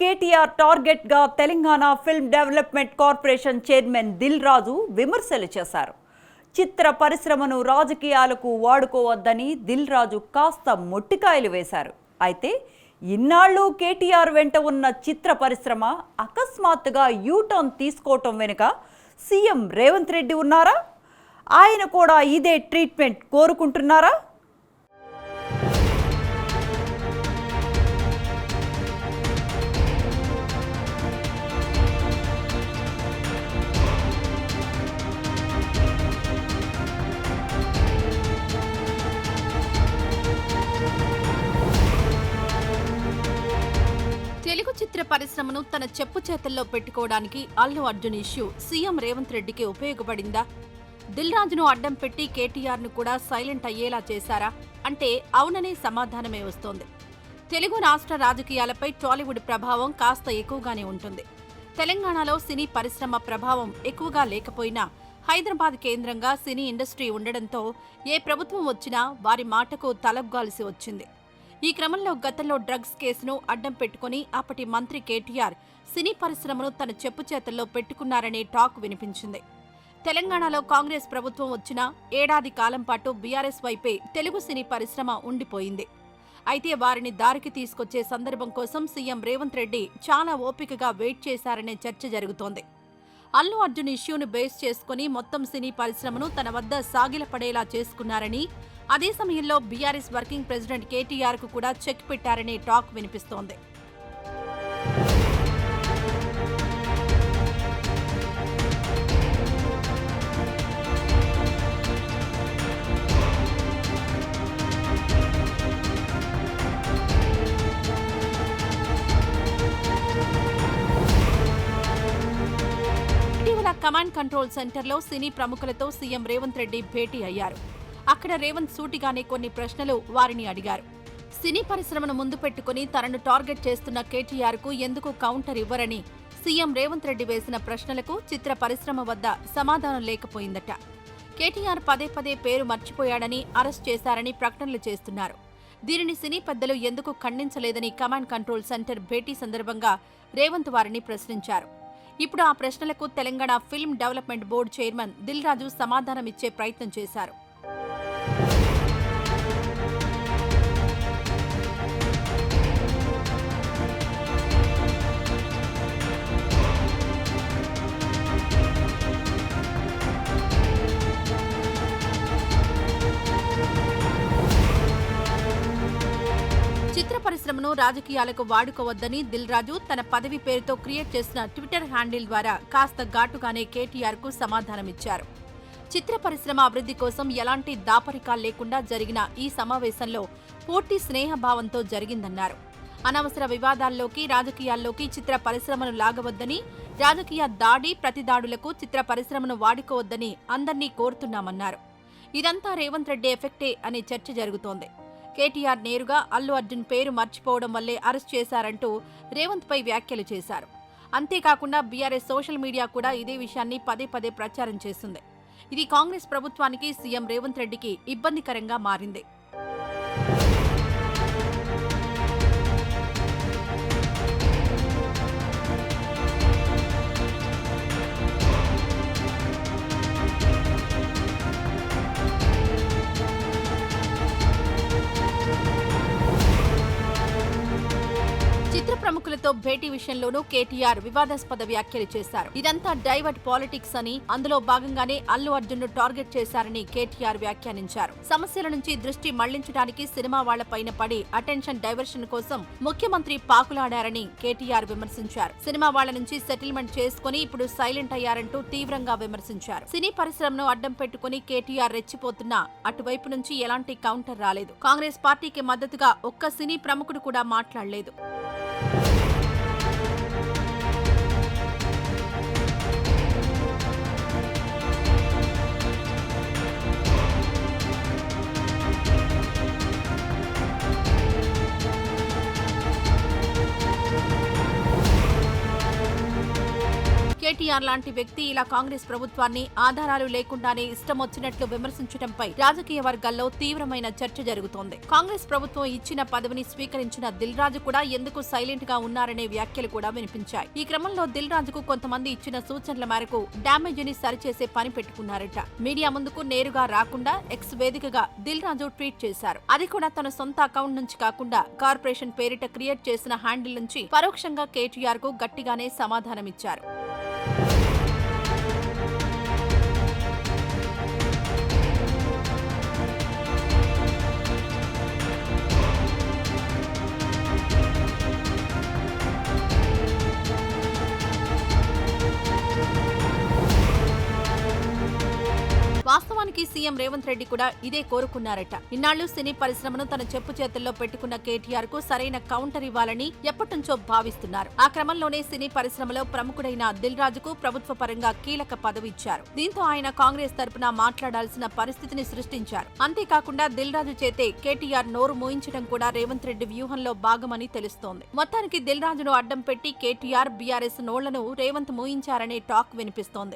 కేటీఆర్ టార్గెట్గా Telangana film development corporation chairman Dil Raju విమర్శలు చేశారు. చిత్ర పరిశ్రమను రాజకీయాలకు వాడుకోవద్దని దిల్ రాజు కాస్త మొట్టికాయలు వేశారు. అయితే ఇన్నాళ్ళు కేటీఆర్ వెంట ఉన్న చిత్ర పరిశ్రమ అకస్మాత్తుగా యూటర్న్ తీసుకోవటం వెనుక సీఎం రేవంత్ రెడ్డి ఉన్నారా? ఆయన కూడా ఇదే ట్రీట్మెంట్ కోరుకుంటున్నారా? పరిశ్రమను తన చెప్పు చేతల్లో పెట్టుకోవడానికి అల్లు అర్జున్ ఇష్యూ సీఎం రేవంత్ రెడ్డికి ఉపయోగపడిందా? దిల్ రాజును అడ్డం పెట్టి కేటీఆర్ను కూడా సైలెంట్ అయ్యేలా చేశారా? అంటే అవుననే సమాధానమే వస్తోంది. తెలుగు రాష్ట్ర రాజకీయాలపై టాలీవుడ్ ప్రభావం కాస్త ఎక్కువగానే ఉంటుంది. తెలంగాణలో సినీ పరిశ్రమ ప్రభావం ఎక్కువగా లేకపోయినా హైదరాబాద్ కేంద్రంగా సినీ ఇండస్ట్రీ ఉండడంతో ఏ ప్రభుత్వం వచ్చినా వారి మాటకు తలగ్గాల్సి వచ్చింది. ఈ క్రమంలో గతంలో డ్రగ్స్ కేసును అడ్డం పెట్టుకుని అప్పటి మంత్రి కేటీఆర్ సినీ పరిశ్రమను తన చెప్పు చేతల్లో పెట్టుకున్నారనే టాక్ వినిపించింది. తెలంగాణలో కాంగ్రెస్ ప్రభుత్వం వచ్చిన ఏడాది కాలం పాటు బీఆర్ఎస్ వైపే తెలుగు సినీ పరిశ్రమ ఉండిపోయింది. అయితే వారిని దారికి తీసుకొచ్చే సందర్భం కోసం సీఎం రేవంత్ రెడ్డి చాలా ఓపికగా వెయిట్ చేశారనే చర్చ జరుగుతోంది. అల్లు అర్జున్ ఇష్యూను బేస్ చేసుకుని మొత్తం సినీ పరిశ్రమను తన వద్ద సాగిలపడేలా చేసుకున్నారని అదే సమయంలో బీఆర్ఎస్ వర్కింగ్ ప్రెసిడెంట్ కేటీఆర్కు కూడా చెక్ పెట్టారనే టాక్ వినిపిస్తోంది. ఇటీవల కమాండ్ కంట్రోల్ సెంటర్లో సినీ ప్రముఖులతో సీఎం రేవంత్ రెడ్డి భేటీ అయ్యారు. అక్కడ రేవంత్ సూటిగానే కొన్ని ప్రశ్నలు వారిని అడిగారు. సినీ పరిశ్రమను ముందు పెట్టుకుని తనను టార్గెట్ చేస్తున్న కేటీఆర్కు ఎందుకు కౌంటర్ ఇవ్వరని సీఎం రేవంత్ రెడ్డి వేసిన ప్రశ్నలకు చిత్ర పరిశ్రమ వద్ద సమాధానం లేకపోయిందట. కేటీఆర్ పదే పదే పేరు మర్చిపోయాడని అరెస్ట్ చేశారని ప్రకటనలు చేస్తున్నారు. దీనిని సినీ పెద్దలు ఎందుకు ఖండించలేదని కమాండ్ కంట్రోల్ సెంటర్ భేటీ సందర్భంగా రేవంత్ వారిని ప్రశ్నించారు. ఇప్పుడు ఆ ప్రశ్నలకు Telangana film development board chairman Dil Raju సమాధానమిచ్చే ప్రయత్నం చేశారు. పరిశ్రమను రాజకీయాలకు వాడుకోవద్దని దిల్ రాజు తన పదవి పేరుతో క్రియేట్ చేసిన ట్విట్టర్ హ్యాండిల్ ద్వారా కాస్త ఘాటుగానే కేటీఆర్కు సమాధానమిచ్చారు. చిత్ర పరిశ్రమ అభివృద్ధి కోసం ఎలాంటి దాపరికాలు లేకుండా జరిగిన ఈ సమావేశంలో పూర్తి స్నేహభావంతో జరిగిందన్నారు. అనవసర వివాదాల్లోకి రాజకీయాల్లోకి చిత్ర పరిశ్రమను లాగవద్దని రాజకీయ దాడి ప్రతిదాడులకు చిత్ర పరిశ్రమను వాడుకోవద్దని అందర్నీ కోరుతున్నామన్నారు. ఇదంతా రేవంత్ రెడ్డి ఎఫెక్టే అనే చర్చ జరుగుతోంది. కేటీఆర్ నేరుగా అల్లు అర్జున్ పేరు మర్చిపోవడం వల్లే అరెస్ట్ చేశారంటూ రేవంత్ పై వ్యాఖ్యలు చేశారు. అంతేకాకుండా బీఆర్ఎస్ సోషల్ మీడియా కూడా ఇదే విషయాన్ని పదే పదే ప్రచారం చేస్తుంది ఇది కాంగ్రెస్ ప్రభుత్వానికి సీఎం రేవంత్ రెడ్డికి ఇబ్బందికరంగా మారింది. ప్రముఖులతో భేటీ విషయంలోనూ కేటీఆర్ వివాదాస్పద వ్యాఖ్యలు చేశారు. ఇదంతా డైవర్ట్ పాలిటిక్స్ అని అందులో భాగంగానే అల్లు అర్జున్ను టార్గెట్ చేశారని కేటీఆర్ వ్యాఖ్యానించారు. సమస్యల నుంచి దృష్టి మళ్ళించడానికి సినిమా వాళ్ళపైన పడి అటెన్షన్ డైవర్షన్ కోసం ముఖ్యమంత్రి పాకులాడారని కేటీఆర్ విమర్శించారు. సినిమా వాళ్ళ నుంచి సెటిల్మెంట్ చేసుకుని ఇప్పుడు సైలెంట్ అయ్యారంటూ తీవ్రంగా విమర్శించారు. సినీ పరిశ్రమను అడ్డం పెట్టుకుని కేటీఆర్ రెచ్చిపోతున్నా అటువైపు నుంచి ఎలాంటి కౌంటర్ రాలేదు. కాంగ్రెస్ పార్టీకి మద్దతుగా ఒక్క సినీ ప్రముఖుడు కూడా మాట్లాడలేదు. కేటీఆర్ లాంటి వ్యక్తి ఇలా కాంగ్రెస్ ప్రభుత్వాన్ని ఆధారాలు లేకుండానే ఇష్టం వచ్చినట్లు విమర్శించడంపై రాజకీయ వర్గాల్లో తీవ్రమైన చర్చ జరుగుతోంది. కాంగ్రెస్ ప్రభుత్వం ఇచ్చిన పదవిని స్వీకరించిన దిల్ రాజు కూడా ఎందుకు సైలెంట్గా ఉన్నారనే వ్యాఖ్యలు కూడా వినిపించాయి. ఈ క్రమంలో దిల్ రాజుకు కొంతమంది ఇచ్చిన సూచనల మేరకు డ్యామేజీని సరిచేసే పని పెట్టుకున్నారట. మీడియా ముందుకు నేరుగా రాకుండా ఎక్స్ వేదికగా దిల్ రాజు ట్వీట్ చేశారు. అది కూడా తన సొంత అకౌంట్ నుంచి కాకుండా కార్పొరేషన్ పేరిట క్రియేట్ చేసిన హ్యాండిల్ నుంచి పరోక్షంగా కేటీఆర్కు గట్టిగానే సమాధానమిచ్చారు. సీఎం రేవంత్ రెడ్డి కూడా ఇదే కోరుకున్నారట. ఇన్నాళ్ళు సినీ పరిశ్రమను తన చెప్పు చేతుల్లో పెట్టుకున్న కేటీఆర్కు సరైన కౌంటర్ ఇవ్వాలని ఎప్పటినుంచో భావిస్తున్నారు. ఆ క్రమంలోనే సినీ పరిశ్రమలో ప్రముఖుడైన దిల్ రాజుకు ప్రభుత్వ పరంగా కీలక పదవి ఇచ్చారు. దీంతో ఆయన కాంగ్రెస్ తరపున మాట్లాడాల్సిన పరిస్థితిని సృష్టించారు. అంతేకాకుండా దిల్ రాజు చేతే కేటీఆర్ నోరు మూయించడం కూడా రేవంత్ రెడ్డి వ్యూహంలో భాగమని తెలుస్తోంది. మొత్తానికి దిల్ రాజును అడ్డం పెట్టి కేటీఆర్ బీఆర్ఎస్ నోళ్ళను రేవంత్ మూయించారనే టాక్ వినిపిస్తోంది.